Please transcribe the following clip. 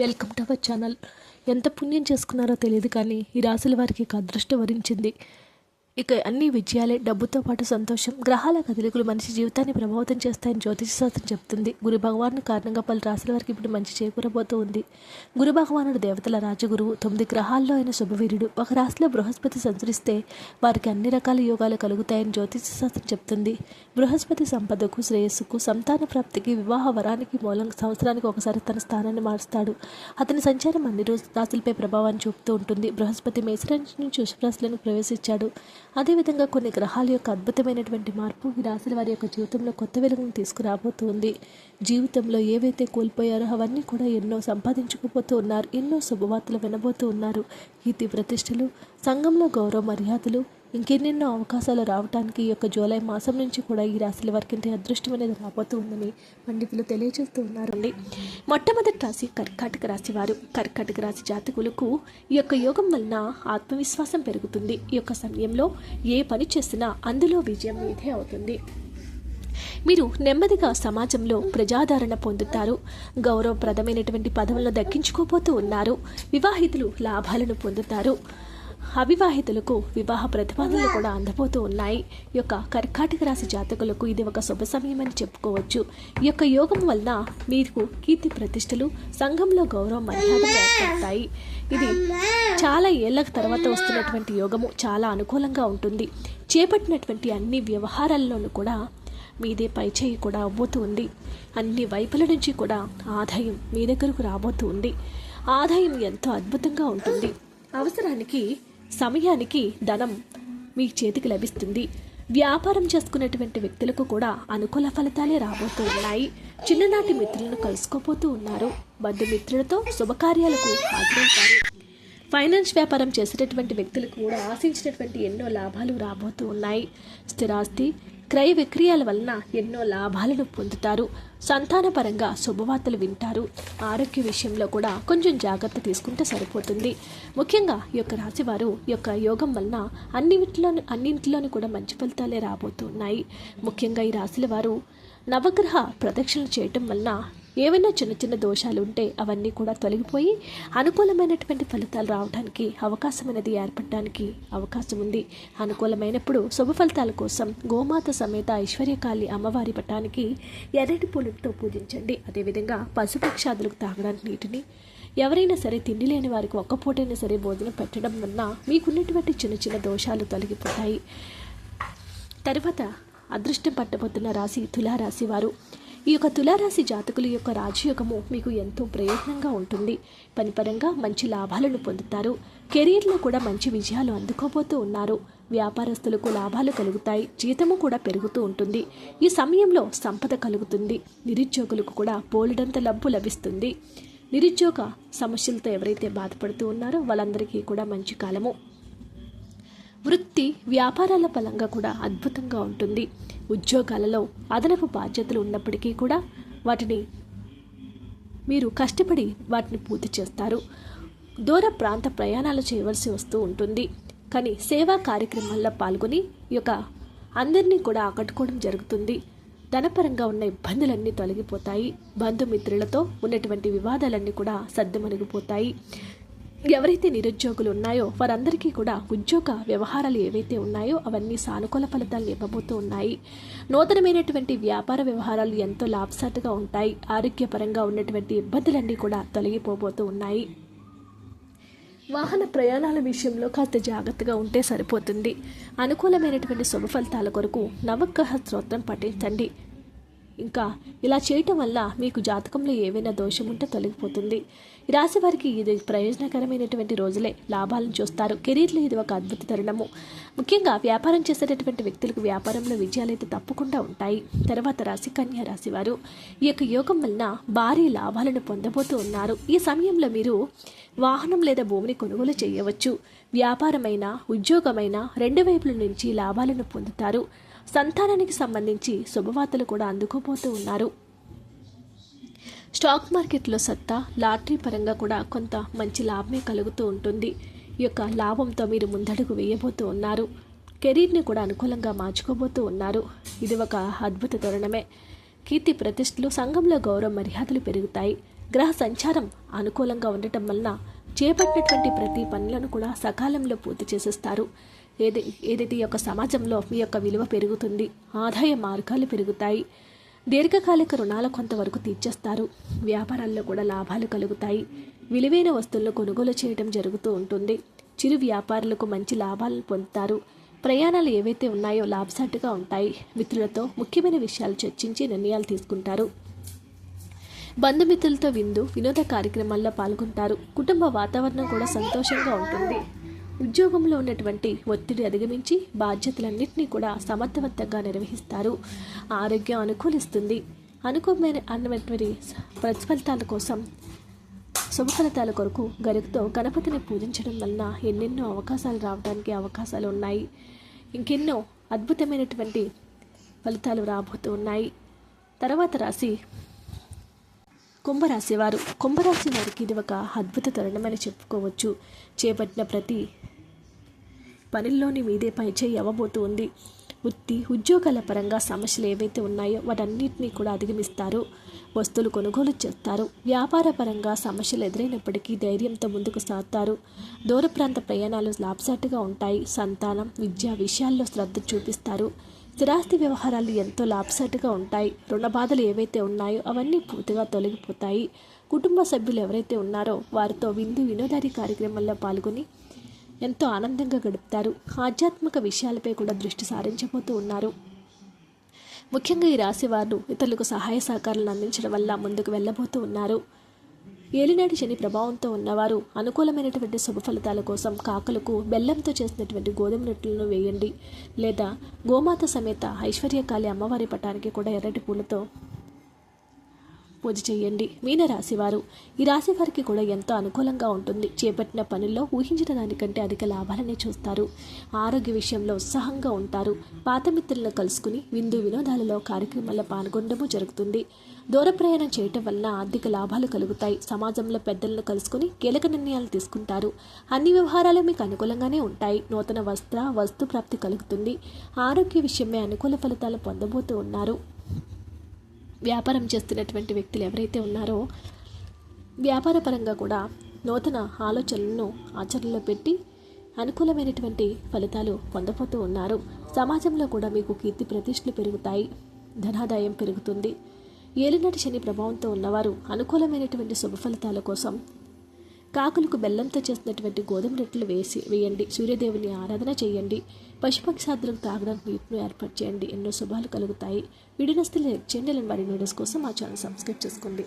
Welcome to our channel. ఎంత పుణ్యం చేసుకున్నారో తెలియదు కానీ ఈ రాశుల వారికి ఇక అదృష్టం వరించింది. ఇక అన్ని విజయాలే డబ్బుతో పాటు సంతోషం. గ్రహాల కదలికలు మనిషి జీవితాన్ని ప్రభావితం చేస్తాయని జ్యోతిష శాస్త్రం చెప్తుంది. గురు భగవాను కారణంగా పలు రాశుల వారికి ఇప్పుడు మంచి చేకూరబోతూ ఉంది. గురు భగవానుడు దేవతల రాజగురువు తొమ్మిది గ్రహాల్లో అయిన శుభవీరుడు. ఒక రాశిలో బృహస్పతి సంచరిస్తే వారికి అన్ని రకాల యోగాలు కలుగుతాయని జ్యోతిష శాస్త్రం చెప్తుంది. బృహస్పతి సంపదకు శ్రేయస్సుకు సంతాన ప్రాప్తికి వివాహ వరానికి మూలం సంవత్సరానికి ఒకసారి తన స్థానాన్ని మారుస్తాడు. అతని సంచారం అన్ని రోజు రాశులపై ప్రభావాన్ని చూపుతూ ఉంటుంది. బృహస్పతి మేసరాశి నుంచి వృషభరాశులను ప్రవేశించాడు. అదేవిధంగా కొన్ని గ్రహాల యొక్క అద్భుతమైనటువంటి మార్పు ఈ రాశుల వారి యొక్క జీవితంలో కొత్త వెలుగును తీసుకురాబోతుంది. జీవితంలో ఏవైతే కోల్పోయారో అవన్నీ కూడా ఎన్నో సంపాదించుకుపోతూ ఉన్నారు ఎన్నో శుభవార్తలు వినబోతూ ఉన్నారు. కీర్తి ప్రతిష్టలు సంఘంలో గౌరవ మర్యాదలు ఇంకెన్నెన్నో అవకాశాలు రావడానికి ఈ యొక్క జూలై మాసం నుంచి కూడా ఈ రాశుల వారికి ఇంత అదృష్టం అనేది రాబోతూ ఉందని పండితులు తెలియజేస్తూ ఉన్నారండి మొట్టమొదటి రాశి కర్కాటక రాశి వారు. కర్కాటక రాశి జాతకులకు ఈ యొక్క యోగం వలన ఆత్మవిశ్వాసం పెరుగుతుంది. ఈ యొక్క సమయంలో ఏ పని చేసినా అందులో విజయం మీదే అవుతుంది. మీరు నెమ్మదిగా సమాజంలో ప్రజాదరణ పొందుతారు. గౌరవప్రదమైనటువంటి పదవులను దక్కించుకోబోతూ ఉన్నారు. వివాహితులు లాభాలను పొందుతారు. అవివాహితులకు వివాహ ప్రతిపాదనలు కూడా అందబోతూ ఉన్నాయి. ఈ యొక్క కర్కాటక రాశి జాతకులకు ఇది ఒక శుభ సమయమని అని చెప్పుకోవచ్చు. ఈ యొక్క యోగం వలన మీకు కీర్తి ప్రతిష్టలు సంఘంలో గౌరవ మర్యాదలు ఏర్పడతాయి. ఇది చాలా ఏళ్ళ తర్వాత వస్తున్నటువంటి యోగము చాలా అనుకూలంగా ఉంటుంది. చేపట్టినటువంటి అన్ని వ్యవహారాల్లోనూ కూడా మీదే పై చేయి కూడా అవ్వబోతూ ఉంది. అన్ని వైపుల నుంచి కూడా ఆదాయం మీ దగ్గరకు రాబోతూ ఉంది. ఆదాయం ఎంతో అద్భుతంగా ఉంటుంది. అవసరానికి సమయానికి ధనం మీ చేతికి లభిస్తుంది. వ్యాపారం చేసుకునేటువంటి వ్యక్తులకు కూడా అనుకూల ఫలితాలే రాబోతూ ఉన్నాయి. చిన్ననాటి మిత్రులను కలుసుకోపోతూ ఉన్నారు. బంధుమిత్రులతో శుభకార్యాలకు హాజరవుతారు. ఫైనాన్స్ వ్యాపారం చేసేటటువంటి వ్యక్తులకు కూడా ఆశించినటువంటి ఎన్నో లాభాలు రాబోతూ ఉన్నాయి. స్థిరాస్తి క్రయ విక్రయాల వలన ఎన్నో లాభాలను పొందుతారు. సంతానపరంగా శుభవార్తలు వింటారు. ఆరోగ్య విషయంలో కూడా కొంచెం జాగ్రత్త తీసుకుంటే సరిపోతుంది. ముఖ్యంగా ఈ యొక్క రాశివారు ఈ యొక్క యోగం వలన అన్నింటిలోని అన్నింటిలోని కూడా మంచి ఫలితాలే రాబోతున్నాయి. ముఖ్యంగా ఈ రాశుల వారు నవగ్రహ ప్రదక్షిణలు చేయటం వలన ఏవైనా చిన్న చిన్న దోషాలు ఉంటే అవన్నీ కూడా తొలగిపోయి అనుకూలమైనటువంటి ఫలితాలు రావడానికి అవకాశం అనేది ఏర్పడడానికి అవకాశం ఉంది. అనుకూలమైనప్పుడు శుభ ఫలితాల కోసం గోమాత సమేత ఐశ్వర్యకాళి అమ్మవారి పటానికి ఎర్రటి పూలతో పూజించండి. అదేవిధంగా పశుపక్షాదులకు తాగడానికి నీటిని ఎవరైనా సరే తిండి లేని వారికి ఒక్క పూటైనా సరే భోజనం పెట్టడం వలన మీకున్నటువంటి చిన్న చిన్న దోషాలు తొలగిపోతాయి. తర్వాత అదృష్టం పట్టబోతున్న రాశి తులారాశి వారు. ఈ యొక్క తులారాశి జాతకుల యొక్క రాజయోగము మీకు ఎంతో ప్రయోజనంగా ఉంటుంది. పనిపరంగా మంచి లాభాలను పొందుతారు. కెరీర్లో కూడా మంచి విజయాలు అందుకోబోతూ ఉన్నారు. వ్యాపారస్తులకు లాభాలు కలుగుతాయి. జీతము కూడా పెరుగుతూ ఉంటుంది. ఈ సమయంలో సంపద కలుగుతుంది. నిరుద్యోగులకు కూడా పోలెడంత లబ్బు లభిస్తుంది. నిరుద్యోగ సమస్యలతో ఎవరైతే బాధపడుతూ ఉన్నారో వాళ్ళందరికీ కూడా మంచి కాలము. వృత్తి వ్యాపారాల పరంగా కూడా అద్భుతంగా ఉంటుంది. ఉద్యోగాలలో అదనపు బాధ్యతలు ఉన్నప్పటికీ కూడా వాటిని మీరు కష్టపడి వాటిని పూర్తి చేస్తారు. దూర ప్రాంత ప్రయాణాలు చేయవలసి వస్తూ ఉంటుంది. కానీ సేవా కార్యక్రమాల్లో పాల్గొని ఈ యొక్క అందరినీ కూడా ఆకట్టుకోవడం జరుగుతుంది. ధనపరంగా ఉన్న ఇబ్బందులన్నీ తొలగిపోతాయి. బంధుమిత్రులతో ఉన్నటువంటి వివాదాలన్నీ కూడా సర్దుమణిగిపోతాయి. ఎవరైతే నిరుద్యోగులు ఉన్నాయో వారందరికీ కూడా ఉద్యోగ వ్యవహారాలు ఏవైతే ఉన్నాయో అవన్నీ సానుకూల ఫలితాలు ఇవ్వబోతూ ఉన్నాయి. నూతనమైనటువంటి వ్యాపార వ్యవహారాలు ఎంతో లాభసాటిగా ఉంటాయి. ఆరోగ్యపరంగా ఉన్నటువంటి ఇబ్బందులన్నీ కూడా తొలగిపోబోతూ ఉన్నాయి. వాహన ప్రయాణాల విషయంలో కాస్త జాగ్రత్తగా ఉంటే సరిపోతుంది. అనుకూలమైనటువంటి శుభ ఫలితాల కొరకు నవగ్రహ స్తోత్రం పఠించండి. ఇంకా ఇలా చేయటం వల్ల మీకు జాతకంలో ఏవైనా దోషం ఉంటే తొలగిపోతుంది. ఈ రాశి వారికి ఇది ప్రయోజనకరమైనటువంటి రోజులే. లాభాలను చూస్తారు. కెరీర్లో ఇది ఒక అద్భుత తరుణము. ముఖ్యంగా వ్యాపారం చేసేటటువంటి వ్యక్తులకు వ్యాపారంలో విజయాలు అయితే తప్పకుండా ఉంటాయి. తర్వాత రాశి కన్యా రాశి వారు ఈ యొక్క యోగం వలన భారీ లాభాలను పొందబోతూ ఉన్నారు. ఈ సమయంలో మీరు వాహనం లేదా భూమిని కొనుగోలు చేయవచ్చు. వ్యాపారమైన ఉద్యోగమైన రెండు వైపుల నుంచి లాభాలను పొందుతారు. సంతానానికి సంబంధించి శుభవార్తలు కూడా అందుకోబోతూ ఉన్నారు. స్టాక్ మార్కెట్లో సత్తా లాటరీ పరంగా కూడా కొంత మంచి లాభమే కలుగుతూ ఉంటుంది. ఈ యొక్క లాభంతో మీరు ముందడుగు వేయబోతూ ఉన్నారు. కెరీర్ని కూడా అనుకూలంగా మార్చుకోబోతూ ఉన్నారు. ఇది ఒక అద్భుత తరుణమే. కీర్తి ప్రతిష్టలు సంఘంలో గౌరవ మర్యాదలు పెరుగుతాయి. గ్రహ సంచారం అనుకూలంగా ఉండటం వలన చేపట్టినటువంటి ప్రతి పనులను కూడా సకాలంలో పూర్తి చేసేస్తారు. ఏది ఏదైతే ఈ యొక్క సమాజంలో మీ యొక్క విలువ పెరుగుతుంది ఆదాయ మార్గాలు పెరుగుతాయి. దీర్ఘకాలిక రుణాలు కొంతవరకు తీర్చేస్తారు. వ్యాపారాల్లో కూడా లాభాలు కలుగుతాయి. విలువైన వస్తువులను కొనుగోలు చేయడం జరుగుతూ ఉంటుంది. చిరు వ్యాపారులకు మంచి లాభాలను పొందుతారు. ప్రయాణాలు ఏవైతే ఉన్నాయో లాభసాటిగా ఉంటాయి. మిత్రులతో ముఖ్యమైన విషయాలు చర్చించి నిర్ణయాలు తీసుకుంటారు. బంధుమిత్రులతో విందు వినోద కార్యక్రమాల్లో పాల్గొంటారు. కుటుంబ వాతావరణం కూడా సంతోషంగా ఉంటుంది. ఉద్యోగంలో ఉన్నటువంటి ఒత్తిడి అధిగమించి బాధ్యతలన్నింటినీ కూడా సమర్థవంతంగా నిర్వహిస్తారు. ఆరోగ్యం అనుకూలిస్తుంది. అనుకూలమైన అన్నటువంటి ప్రతిఫలితాల కోసం శుభ ఫలితాల కొరకు గరుకుతో గణపతిని పూజించడం వలన ఎన్నెన్నో అవకాశాలు రావడానికి అవకాశాలు ఉన్నాయి. ఇంకెన్నో అద్భుతమైనటువంటి ఫలితాలు రాబోతూ ఉన్నాయి. తర్వాత రాశి కుంభరాశి వారు. కుంభరాశి వారికి ఇది ఒక అద్భుత తరుణమని చెప్పుకోవచ్చు. చేపట్టిన ప్రతి పనుల్లోని మీదే పైచేయి అవ్వబోతూ ఉంది వృత్తి ఉద్యోగాల పరంగా సమస్యలు ఏవైతే ఉన్నాయో వాటన్నిటినీ కూడా అధిగమిస్తారు. వస్తువులు కొనుగోలు చేస్తారు. వ్యాపార పరంగా సమస్యలు ఎదురైనప్పటికీ ధైర్యంతో ముందుకు సాగుతారు. దూర ప్రాంత ప్రయాణాలు లాభసాటిగా ఉంటాయి. సంతానం విద్య విషయాల్లో శ్రద్ధ చూపిస్తారు. స్థిరాస్తి వ్యవహారాలు ఎంతో లాభసాటిగా ఉంటాయి. రుణ బాధలు ఏవైతే ఉన్నాయో అవన్నీ పూర్తిగా తొలగిపోతాయి. కుటుంబ సభ్యులు ఎవరైతే ఉన్నారో వారితో విందు వినోదాది కార్యక్రమాల్లో పాల్గొని ఎంతో ఆనందంగా గడుపుతారు. ఆధ్యాత్మిక విషయాలపై కూడా దృష్టి సారించబోతూ ఉన్నారు. ముఖ్యంగా ఈ రాశి వారు ఇతరులకు సహాయ సహకారాలను అందించడం వల్ల ముందుకు వెళ్ళబోతూ ఉన్నారు. ఏలినాటి శని ప్రభావంతో ఉన్నవారు అనుకూలమైనటువంటి శుభ ఫలితాల కోసం కాకలకు బెల్లంతో చేసినటువంటి గోధుమ రొట్టెలను వేయండి. లేదా గోమాత సమేత ఐశ్వర్యకాళి అమ్మవారి పటానికి కూడా ఎర్రటి పూలతో పూజ చేయండి. మీన రాశివారు ఈ రాశి వారికి కూడా ఎంతో అనుకూలంగా ఉంటుంది. చేపట్టిన పనుల్లో ఊహించిన దానికంటే అధిక లాభాలనే చూస్తారు. ఆరోగ్య విషయంలో ఉత్సాహంగా ఉంటారు. పాత మిత్రులను కలుసుకుని విందు వినోదాలలో కార్యక్రమాల్లో పాల్గొనడము జరుగుతుంది. దూర ప్రయాణం చేయటం వలన ఆర్థిక లాభాలు కలుగుతాయి. సమాజంలో పెద్దలను కలుసుకుని కీలక నిర్ణయాలు తీసుకుంటారు. అన్ని వ్యవహారాలు మీకు అనుకూలంగానే ఉంటాయి. నూతన వస్త్ర వస్తు ప్రాప్తి కలుగుతుంది. ఆరోగ్య విషయమే అనుకూల ఫలితాలు పొందబోతూ ఉన్నారు. వ్యాపారం చేస్తున్నటువంటి వ్యక్తులు ఎవరైతే ఉన్నారో వ్యాపారపరంగా కూడా నూతన ఆలోచనలను ఆచరణలో పెట్టి అనుకూలమైనటువంటి ఫలితాలు పొందబోతూ ఉన్నారు. సమాజంలో కూడా మీకు కీర్తి ప్రతిష్టలు పెరుగుతాయి. ధనాదాయం పెరుగుతుంది. ఏలినాటి శని ప్రభావంతో ఉన్నవారు అనుకూలమైనటువంటి శుభ ఫలితాల కోసం కాకులకు బెల్లంతో చేసినటువంటి గోధుమ రొట్టెలు వేసి వేయండి. సూర్యదేవుని ఆరాధన చేయండి. పశుపక్షాదులకు తాగడానికి నీటిని ఏర్పాటు చేయండి. ఎన్నో శుభాలు కలుగుతాయి. వీడియోస్ చెండలను మరి వీడియోస్ కోసం మా ఛానల్ సబ్స్క్రైబ్ చేసుకోండి.